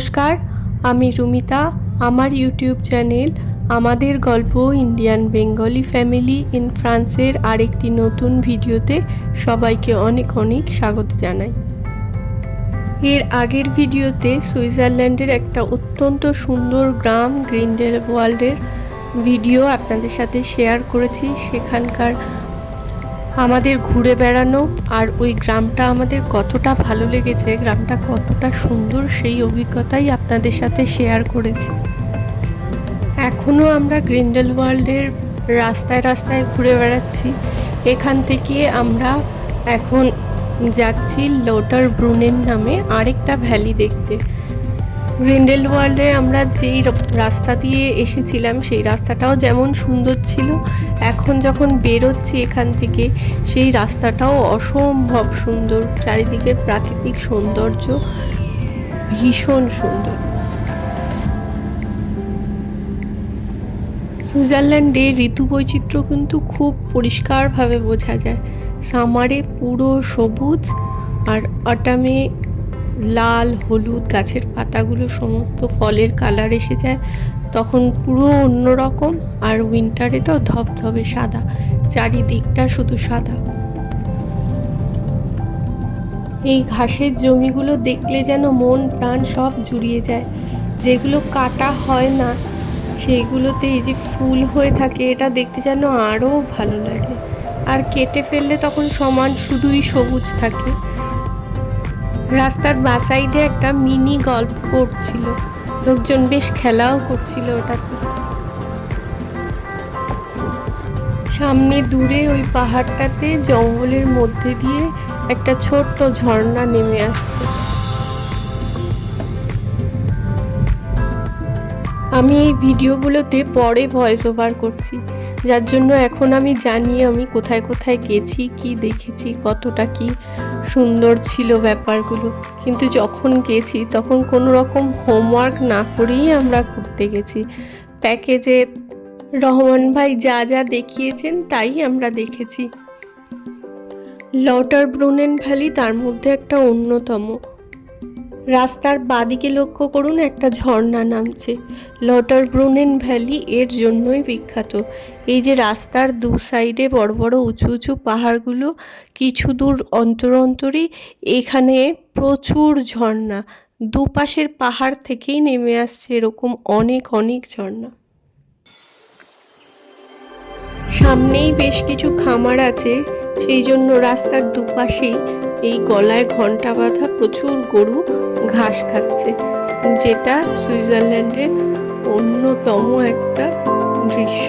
নমস্কার, আমি রুমিতা। আমার ইউটিউব চ্যানেল আমাদের গল্প ইন্ডিয়ান বেঙ্গলি ফ্যামিলি ইন ফ্রান্সের আরেকটি নতুন ভিডিওতে সবাইকে অনেক অনেক স্বাগত জানাই। এর আগের ভিডিওতে সুইজারল্যান্ডের একটা অত্যন্ত সুন্দর গ্রাম, গ্রিনডেল ওয়ার্ল্ডের ভিডিও আপনাদের সাথে শেয়ার করেছি। সেখানকার আমাদের ঘুরে বেড়ানো আর ওই গ্রামটা আমাদের কতটা ভালো লেগেছে, গ্রামটা কতটা সুন্দর সেই অভিজ্ঞতাই আপনাদের সাথে শেয়ার করেছি। এখনও আমরা গ্রিন্ডেল ওয়ার্ল্ডের রাস্তায় রাস্তায় ঘুরে বেড়াচ্ছি। এখান থেকে আমরা এখন যাচ্ছি লোটার ব্রুনেন নামে আরেকটা ভ্যালি দেখতে। গ্রিন্ডেল ওয়ার্ল্ডে আমরা যেই রাস্তা দিয়ে এসেছিলাম, সেই রাস্তাটাও যেমন সুন্দর ছিল, এখন যখন বেরোচ্ছি এখান থেকে, সেই রাস্তাটাও অসম্ভব সুন্দর। চারিদিকের প্রাকৃতিক সৌন্দর্য ভীষণ সুন্দর। সুইজারল্যান্ডে ঋতু বৈচিত্র্য কিন্তু খুব পরিষ্কারভাবে বোঝা যায়। সামারে পুরো সবুজ আর অটামে লাল, হলুদ গাছের পাতাগুলো সমস্ত ফলের কালার এসে যায়। তখন পুরো অন্যরকম আর উইন্টারে তো ধবধবে সাদা, চারিদিকটা শুধু সাদা। এই ঘাসের জমিগুলো দেখলে যেন মন প্রাণ সব জুড়িয়ে যায়। যেগুলো কাটা হয় না, সেইগুলোতে এই যে ফুল হয়ে থাকে, এটা দেখতে যেন আরও ভালো লাগে। আর কেটে ফেললে তখন সমান শুধুই সবুজ থাকে। রাস্তার বাঁ সাইডে একটা মিনি গল্প করছিল লোকজন বেশ খেলাও করছিল ওটাতে। সামনে দূরে ওই পাহাড়টাতে জঙ্গলের মধ্যে দিয়ে একটা ছোট্ট ঝর্ণা নেমে আসছে। আমি এই ভিডিওগুলোতে পরে ভয়েস ওভার করছি, যার জন্য এখন আমি জানি আমি কোথায় কোথায় গেছি, কি দেখেছি, কতটা কি। সুন্দর ছিল ব্যাপারগুলো। কিন্তু যখন গেছি, তখন কোনো রকম হোমওয়ার্ক না করেই আমরা ঘুরতে গেছি। প্যাকেজে রহমান ভাই যা যা দেখিয়েছেন, তাই আমরা দেখেছি। লটার ব্রুনেন ভ্যালি তার মধ্যে একটা অন্যতম। রাস্তার বাদিকে লক্ষ্য করুন, একটা ঝর্ণা নামছে। লটার ব্রুনেন ভ্যালি এর জন্যই বিখ্যাত। এই যে রাস্তার দু সাইডে বড় বড় উঁচু উঁচু পাহাড়গুলো, কিছু দূর অন্তর অন্তরই এখানে প্রচুর ঝর্ণা। দুপাশের পাহাড় থেকেই নেমে আসছে এরকম অনেক অনেক ঝর্ণা। সামনেই বেশ কিছু খামার আছে, সেই জন্য রাস্তার দুপাশেই এই গলায় ঘণ্টা বাঁধা প্রচুর গরু ঘাস খাচ্ছে, যেটা সুইজারল্যান্ডের অন্যতম একটা দৃশ্য।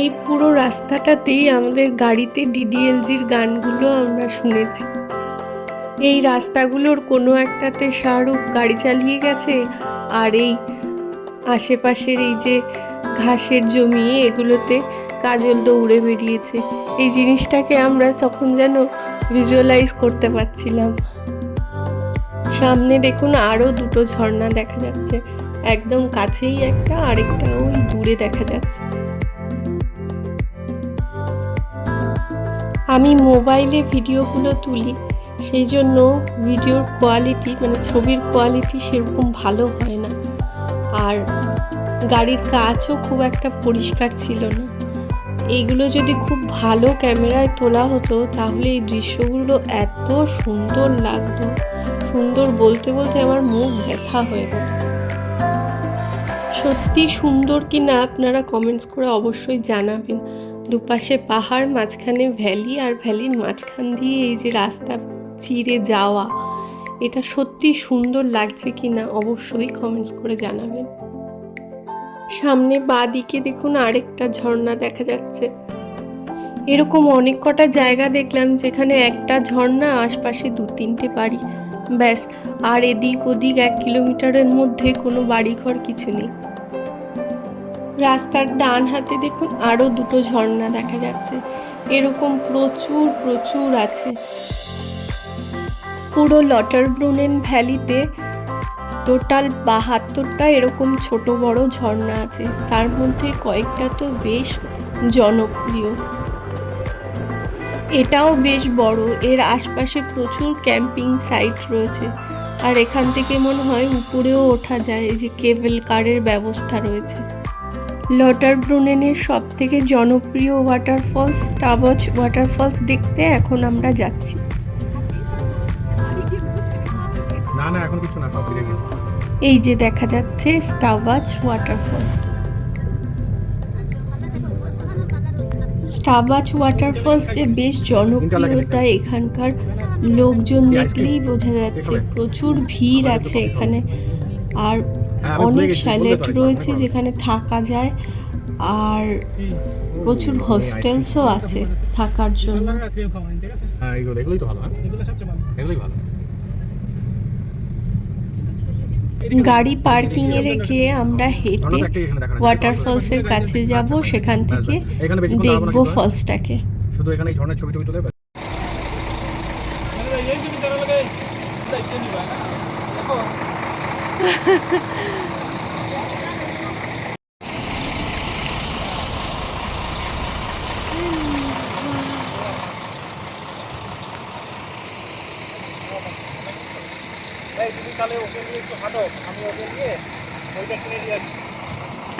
এই পুরো রাস্তাটাতেই আমাদের গাড়িতে ডিডিএলজির গানগুলো আমরা শুনেছি। এই রাস্তাগুলোর কোনো একটাতে শাহরুখ গাড়ি চালিয়ে গেছে, আর এই আশেপাশের এই যে ঘাসের জমি, এগুলোতে কাজল দৌড়ে বেরিয়েছে। এই জিনিসটাকে আমরা তখন যেন ভিজুয়ালাইজ করতে পারছিলাম। সামনে দেখুন আরও দুটো ঝর্ণা দেখা যাচ্ছে। একদম কাছেই একটা, আরেকটা ওই দূরে দেখা যাচ্ছে। আমি মোবাইলে ভিডিওগুলো তুলি, সেই জন্য ভিডিওর কোয়ালিটি মানে ছবির কোয়ালিটি সেরকম ভালো হয় না। আর গাড়ির কাচও খুব একটা পরিষ্কার ছিল না। এইগুলো যদি খুব ভালো ক্যামেরায় তোলা হতো, তাহলে এই দৃশ্যগুলো এত সুন্দর লাগতো। সুন্দর বলতে বলতে আমার মুখ ব্যথা হয়ে গেল। সত্যি সুন্দর কি না আপনারা কমেন্টস করে অবশ্যই জানাবেন। দুপাশে পাহাড়, মাঝখানে ভ্যালি আর ভ্যালির মাঝখান দিয়ে এই যে রাস্তা চিরে যাওয়া, এটা সত্যি সুন্দর লাগছে কি না অবশ্যই কমেন্টস করে জানাবেন। সামনে বাঁ দিকে দেখুন আরেকটা ঝর্ণা দেখা যাচ্ছে। এরকম অনেক কটা জায়গা দেখলাম যেখানে একটা ঝর্ণা, আশপাশে দু তিনটে বাড়ি। ব্যাস, আর এদিক ওদিক এক কিলোমিটারের মধ্যে কোনো বাড়িঘর কিছু নেই। রাস্তার ডান হাতে দেখুন আরও দুটো ঝর্ণা দেখা যাচ্ছে। এরকম প্রচুর প্রচুর আছে। পুরো লটার ব্রুনেন ভ্যালিতে টোটাল বাহাত্তরটা এরকম ছোট বড় ঝর্ণা আছে। তার মধ্যে কয়েকটা তো বেশ জনপ্রিয়। এটাও বেশ বড়। এর আশপাশে প্রচুর ক্যাম্পিং সাইট রয়েছে। আর এখান থেকে মনে হয় উপরেও ওঠা যায় যে কেবল কারের ব্যবস্থা রয়েছে। লটার ব্রুনেনের সব থেকে জনপ্রিয় ওয়াটারফলস টাবচ ওয়াটারফলস দেখতে এখন আমরা যাচ্ছি। না না, এখন কিছু না, সব ফিরে গেছে। এই যে দেখা যাচ্ছে স্টাবাচ ওয়াটারফলস স্টাবাচ ওয়াটারফলস যে বেশ জনপ্রিয়তা এখানকার লোকজন দেখলেই বোঝা যাচ্ছে প্রচুর ভিড় আছে এখানে। আর হ্যাঁ, অনেক স্যালেট রয়েছে যেখানে থাকা যায়। আর প্রচুর হোস্টেলসও আছে থাকার জন্য। হ্যাঁ এগুলো এগুলোই তো ভালো হ্যাঁ? এগুলোই ভালো। গাড়ি পার্কিং এ রেখে আমরা হেঁটে ওয়াটার একটাই এখানে দেখানো আছে। ওয়াটারফলস এর কাছে যাব সেখান থেকে দাঁড়াবো না দেখব ফলস ফলসটাকে। শুধু এখানে ঝর্ণার ছবি টবি তুলে ব্যাস।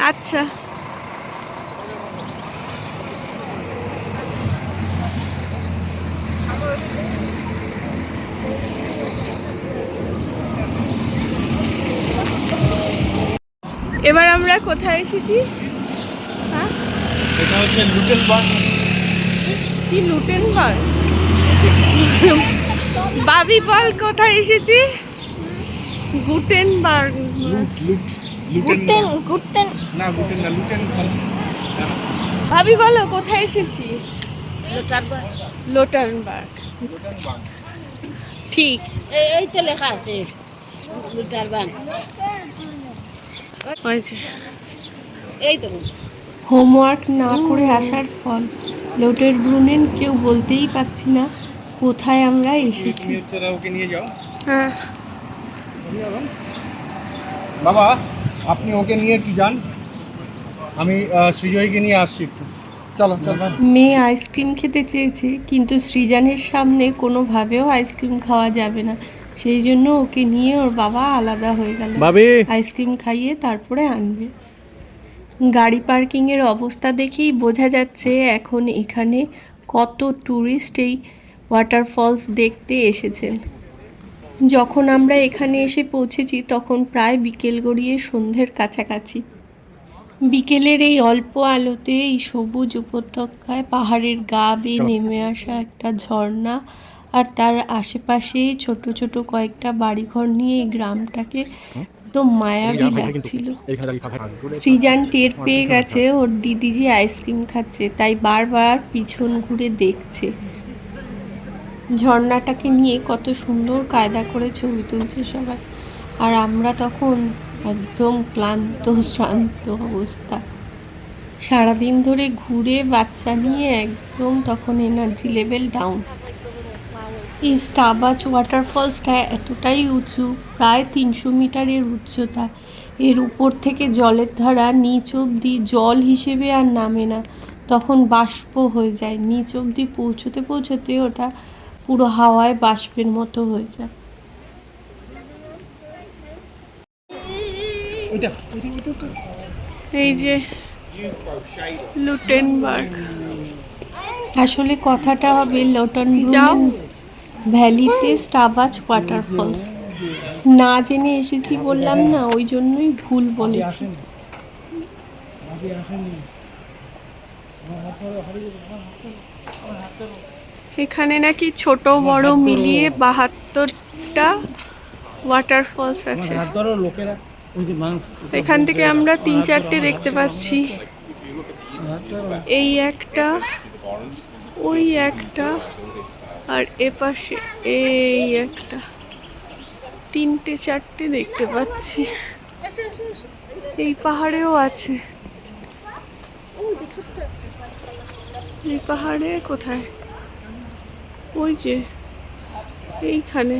আচ্ছা। এবার আমরা কোথায় এসেছি? হ্যাঁ? এটা হচ্ছে কি লুটেনবার্গ বাবি বল কোথায় এসেছি? গুটেনবার্গ। লুট লুট। লুটেন গুটেন না লুটেন না লুটেন ভাবি বলো কোথায় এসেছি? লোটারবার্গ ঠিক। এই এই তো লেখা আছে লুটার বান এই তো। হোমওয়ার্ক না করে আসার ফল। লোটের ব্রুনেন কেউ বলতেই পাচ্ছি না কোথায় আমরা এসেছি। নিয়ে যাও। হ্যাঁ। বাবা। আপনি ওকে নিয়ে কি যান? আমি সৃজয়কে নিয়ে আসছি একটু। চলো চলো। মেয়ে আইসক্রিম খেতে চেয়েছে কিন্তু সৃজানের সামনে কোনোভাবেও আইসক্রিম খাওয়া যাবে না। সেই জন্য ওকে নিয়ে ওর বাবা আলাদা হয়ে গেল। আইসক্রিম খাইয়ে তারপরে আনবে। গাড়ি পার্কিংয়ের অবস্থা দেখেই বোঝা যাচ্ছে এখন এখানে কত ট্যুরিস্ট এই ওয়াটারফলস দেখতে এসেছেন। যখন আমরা এখানে এসে পৌঁছেছি তখন প্রায় বিকেল গড়িয়ে সন্ধ্যের কাছাকাছি। বিকেলের এই অল্প আলোতে এই সবুজ উপত্যকায় পাহাড়ের গা বেয়ে নেমে আসা একটা ঝর্ণা আর তার আশেপাশেই ছোট ছোট কয়েকটা বাড়িঘর নিয়ে এই গ্রামটাকে একদম মায়াবী লাগছিল। সৃজান টের পেয়ে গেছে ওর দিদি যে আইসক্রিম খাচ্ছে তাই বারবার পিছন ঘুরে দেখছে। ঝর্ণাটাকে নিয়ে কত সুন্দর কায়দা করে ছবি তুলছে সবাই। আর আমরা তখন একদম ক্লান্ত, শ্রান্ত অবস্থা। সারাদিন ধরে ঘুরে বাচ্চা নিয়ে একদম তখন এনার্জি লেভেল ডাউন এই স্টাবাচ ওয়াটারফলসটা এতটাই উঁচু, প্রায় তিনশো মিটারের উচ্চতা। এর উপর থেকে জলের ধারা নিচ অবধি জল হিসেবে আর নামে না। তখন বাষ্প হয়ে যায়। নিচ অবধি পৌঁছতে পৌঁছতে ওটা পুরো হাওয়ায় বাষ্পের মতো হয়ে যায়। এই যে লুটেনবার্গ। আসলে কথাটা হবে লটন ভ্যালিতে স্টাবাচ ওয়াটারফলস। না জেনে এসেছি বললাম না ওই জন্যই ভুল বলেছি। এখানে নাকি ছোট বড় মিলিয়ে বাহাত্তরটা ওয়াটারফলস আছে। এখান থেকে আমরা তিন চারটে দেখতে পাচ্ছি। এই একটা ওই একটা আর এপাশে এই একটা। তিনটে চারটে দেখতে পাচ্ছি। এই পাহাড়েও আছে। এই পাহাড়ে কোথায়? ওই যে এইখানে।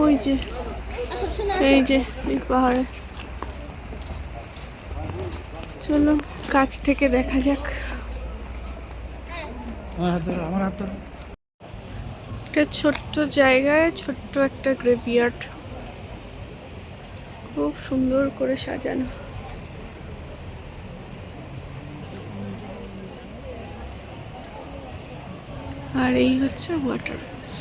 ওই যে এই যে এই পাহাড়ে। চলো কাছ থেকে দেখা যাক। একটা ছোট্ট জায়গায় ছোট্ট একটা গ্রেভিয়ার্ড খুব সুন্দর করে সাজানো। আর এই হচ্ছে ওয়াটারফলস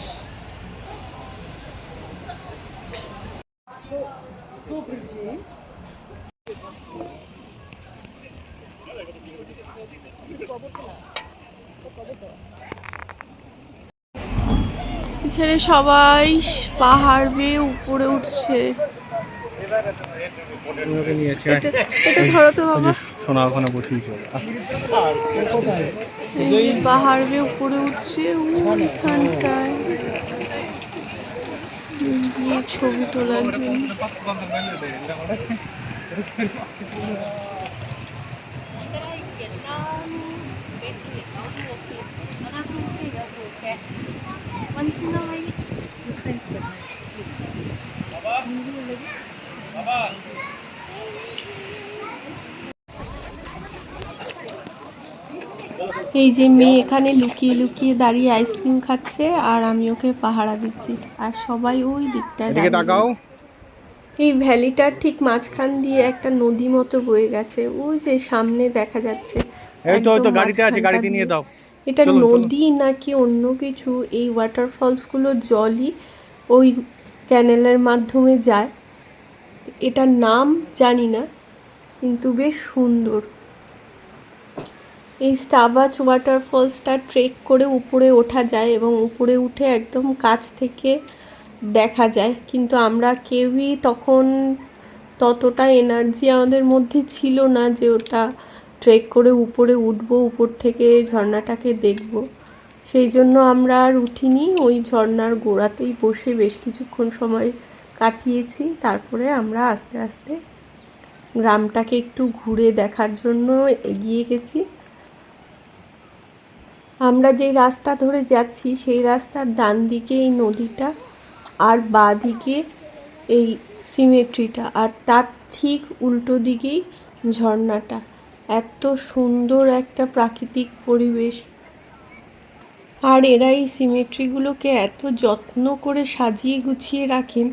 এখানে সবাই পাহাড় বেয়ে উপরে উঠছে। এটা ধরো তো বাবা। সোনা ওখানে বসেই চলে। পাহাড় বেয়ে উপরে উঠছে ওইখানটায় গিয়ে ছবি তোলার জন্য. এই যে মেয়ে এখানে লুকিয়ে লুকিয়ে দাঁড়িয়ে আইসক্রিম খাচ্ছে আর আমি ওকে পাহারা দিচ্ছি। আর সবাই ওই দিকটায় এদিকে তাকাও। এই ভ্যালিটার ঠিক মাঝখান দিয়ে একটা নদী মতো বয়ে গেছে। ওই যে সামনে দেখা যাচ্ছে এই তো তো গাড়িতে আছে গাড়িতে নিয়ে দাও। এটা। নদী নাকি অন্য কিছু? এই ওয়াটারফলসগুলো জলই ওই ক্যানেলের মাধ্যমে যায়। এটার নাম জানি না কিন্তু বেশ সুন্দর। এই স্টাবাচ ওয়াটারফলসটা ট্রেক করে উপরে ওঠা যায় এবং উপরে উঠে একদম কাছ থেকে দেখা যায়। কিন্তু আমরা কেউই তখন ততটা এনার্জি আমাদের মধ্যে ছিল না যে ওটা ট্রেক করে উপরে উঠবো, উপর থেকে ঝর্ণাটাকে দেখব। সেই জন্য আমরা আর উঠিনি, ওই ঝর্ণার গোড়াতেই বসে বেশ কিছুক্ষণ সময় কাটিয়েছি। তারপরে আমরা আস্তে আস্তে গ্রামটাকে একটু ঘুরে দেখার জন্য এগিয়ে গেছি। আমরা যে রাস্তা ধরে যাচ্ছি, সেই রাস্তার ডান দিকে এই নদীটা আর বাঁ দিকে এই সিমেট্রিটা। আর তার ঠিক উল্টো দিকেই ঝর্ণাটা। এত সুন্দর একটা প্রাকৃতিক পরিবেশ। আর এরা এই সিমেট্রিগুলোকে এত যত্ন করে সাজিয়ে গুছিয়ে রাখেন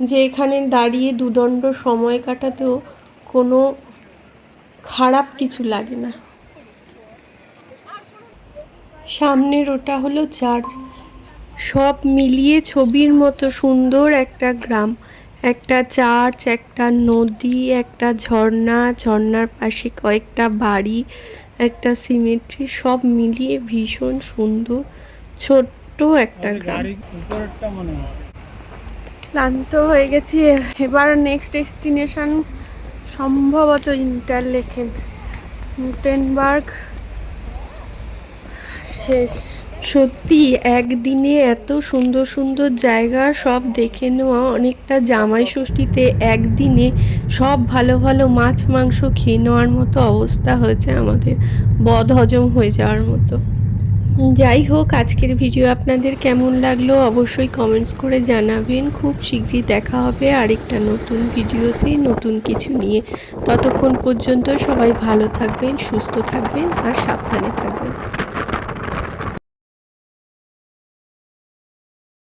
যে এখানে দাঁড়িয়ে দুদণ্ড সময় কাটাতেও কোনো খারাপ কিছু লাগে না। সামনের ওটা হলো চার্চ। সব মিলিয়ে ছবির মতো সুন্দর একটা গ্রাম। একটা চার্চ একটা নদী একটা ঝর্ণা ঝর্ণার পাশে কয়েকটা বাড়ি একটা সিমেট্রি সব মিলিয়ে ভীষণ সুন্দর ছোট্ট একটা গ্রাম। ক্লান্ত হয়ে গেছি। এবার নেক্সট ডেস্টিনেশন সম্ভবত ইন্টারলেকেন মুটেনবার্গ শেষ। সত্যি, একদিনে এত সুন্দর সুন্দর জায়গা, সব দেখে নেওয়া, অনেকটা জামাই ষষ্ঠীতে একদিনে সব ভালো ভালো মাছ, মাংস খেয়ে নেওয়ার মতো অবস্থা হয়েছে আমাদের। বদ হজম হয়ে যাওয়ার মতো। যাই হোক, আজকের ভিডিও আপনাদের কেমন লাগল অবশ্যই কমেন্টস করে জানাবেন। খুব শীঘ্রই দেখা হবে আরেকটা নতুন ভিডিওতে, নতুন কিছু নিয়ে। ততক্ষণ পর্যন্ত সবাই ভালো থাকবেন, সুস্থ থাকবেন আর সাবধানে থাকবেন।